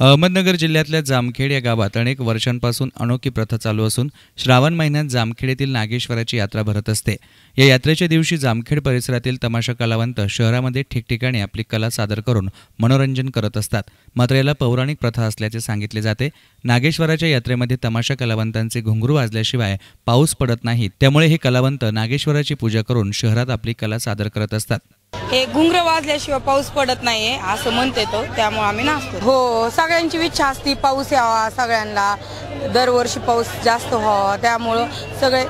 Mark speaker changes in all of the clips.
Speaker 1: अहमदनगर जिल्ह्यातल्या जामखेड या गावात अनेक वर्षांपासून अनोखी प्रथा चालू असून श्रावण महिन्यात जामखेड येथील नागेश्वराची यात्रा भरत असते. या यात्रेच्या दिवशी जामखेड परिसरातील तमाशा कलावंत शहरामध्ये ठिकठिकाणी आपली कला सादर करून मनोरंजन करत असतात. मात्र याला पौराणिक प्रथा असल्याचे सांगितले जाते. नागेश्वराच्या यात्रेमध्ये तमाशा कलावंतांचे घुंगरू वाजल्याशिवाय पाऊस पडत नाही. त्यामुळे हे कलावंत नागेश्वराची पूजा करून शहरात आपली कला सादर करत असतात.
Speaker 2: हे घुंगर वाजल्याशिवाय पाऊस पडत नाहीये असं म्हणते तो. त्यामुळे आम्ही नाचतो हो सगळ्यांची इच्छा असती पाऊस यावा सगळ्यांना. दरवर्षी पाऊस जास्त व्हावा त्यामुळं सगळे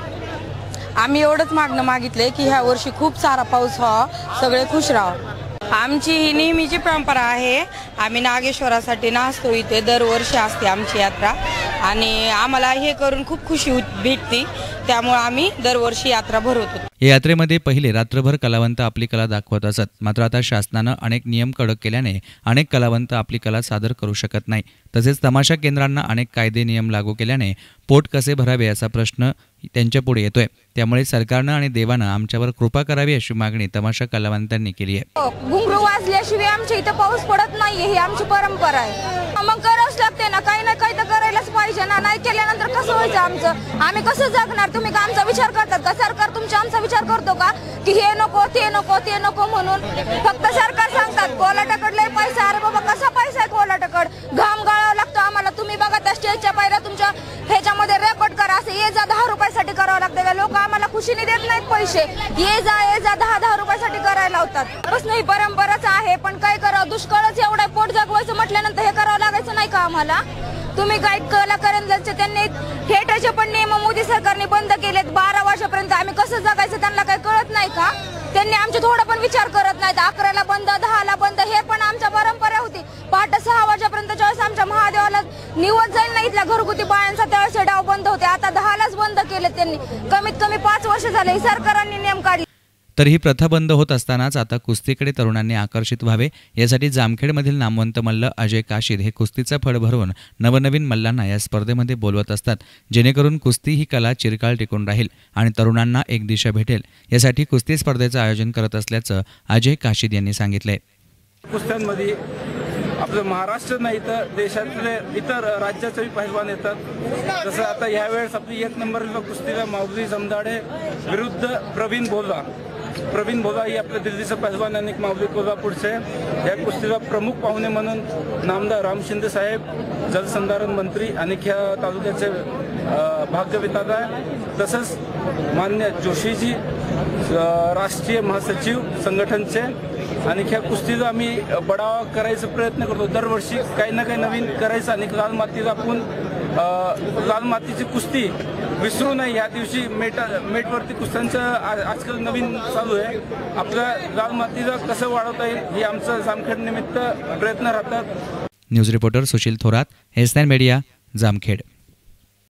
Speaker 2: आम्ही एवढंच मागणं मागितलंय की ह्या वर्षी खूप सारा पाऊस व्हावा सगळे खुश राहावं. आमची ही नेहमीची परंपरा आहे. आम्ही नागेश्वरासाठी नाचतो इथे दरवर्षी असते आमची यात्रा. आणि आम्हाला हे करून खूप खुशी होत- भेटती. त्यामुळे आम्ही दरवर्षी यात्रा भरवतो.
Speaker 1: या यात्रेमध्ये पहिले रात्रभर कलावंत आपली कला दाखवत असत. मात्र आता शासनानं अनेक नियम कडक केल्याने अनेक कलावंत आपली कला सादर करू शकत नाही. तसेच तमाशा केंद्रांना अनेक कायदे नियम लागू केल्याने पोट कसे भरावे याचा प्रश्न त्यांच्यापुढे येतोय. त्यामुळे सरकारनं आणि देवानं आमच्यावर कृपा करावी अशी मागणी तमाशा कलावंतांनी केली आहे.
Speaker 3: घुंगरू वाजल्याशिवाय आमच्या इथं पाऊस पडत नाहीये ही आमची परंपरा आहे. मग करावंच लागते ना काही ना काही तर पाहिजे ना? नाही केल्यानंतर कसं व्हायचं आमचं? आम्ही कसं जगणार? तुम्ही का आमचा विचार करतात का? सरकार तुमचा आमचा विचार करतो का? की हे नको ते नको ते नको म्हणून फक्त सरकार सांगतात कोलाटकडले पैसा अरे बाबा कसा पैसा आहे कोलाटाकड? घाम गाळावा लागतो आम्हाला. तुम्ही बघा त्या स्टेजच्या पायऱ्या तुमच्या ह्याच्यामध्ये रेकॉर्ड करा. असं ये जा दहा रुपयासाठी करावं लागतं लोक आम्हाला खुशीने देत नाहीत पैसे. ये जा ये जा दहा दहा रुपयासाठी करायला लावतात. बस नाही परंपराच आहे पण काय करावं? दुष्काळच एवढा पोट जगवायचं म्हटल्यानंतर हे करावं लागायचं नाही का आम्हाला? तुम्ही काही कलाकारांचे त्यांनी थिएटरचे पण नियम मोदी सरकारने बंद केलेत. बारा वर्षापर्यंत आम्ही कसं जगायचं त्यांना काही कळत नाही का? त्यांनी आमचे थोडा पण विचार करत नाहीत. अकराला बंद दहाला बंद हे पण आमच्या परंपरा होती. पहाटे सहा वाजेपर्यंत ज्यावेळेस आमच्या महादेवाला निवड जाईल ना इथल्या घरगुती बायांचा त्यावेळेस डाव बंद होते. आता दहालाच बंद केले त्यांनी. कमीत कमी पाच वर्ष झाले. सरकारांनी नियम काढले.
Speaker 1: तर ही प्रथा बंद होत असतानाच आता कुस्तीकडे तरुणांनी आकर्षित व्हावे यासाठी जामखेडमधील नामवंत मल्ल अजय काशीद हे कुस्तीचा फळ भरवून नवनवीन मल्लांना या स्पर्धेमध्ये बोलवत असतात. जेणेकरून कुस्ती ही कला चिरकाळ टिकून राहील आणि तरुणांना एक दिशा भेटेल. यासाठी कुस्ती स्पर्धेचं आयोजन करत असल्याचं अजय काशीद यांनी सांगितलंय.
Speaker 4: कुस्त्यांमध्ये आपलं महाराष्ट्र नाही तर देशातले इतर राज्याचे पहिलवान येतात. जसं आता ह्यावेळेस आपली एक नंबरला कुस्तीला माऊली जमदाडे विरुद्ध प्रवीण भोला प्रवीण भोगा ही आपल्या दिल्लीचं पहलवान आणि माऊली कोल्हापूरचे या कुस्तीला प्रमुख पाहुणे म्हणून नामदार राम शिंदे साहेब जलसंधारण मंत्री आणि ह्या तालुक्याचे अ, आहे तसंच मान्य जोशीजी राष्ट्रीय महासचिव संघटनचे. आणि ह्या कुस्तीचा आम्ही बढावा करायचा प्रयत्न करतो. दरवर्षी काही ना काही नवीन करायचं आणि लाल मातीला आपण लाल मातीची कुस्ती विसरू नये. या दिवशी मेटा मेटवरती कुस्त्यांचं आजकाल नवीन चालू आहे. आपल्या लाल मातीला कसं वाढवता येईल हे आमचं जामखेड निमित्त प्रयत्न राहतात.
Speaker 1: News reporter Sushil Thorat S nine media Jamkhed.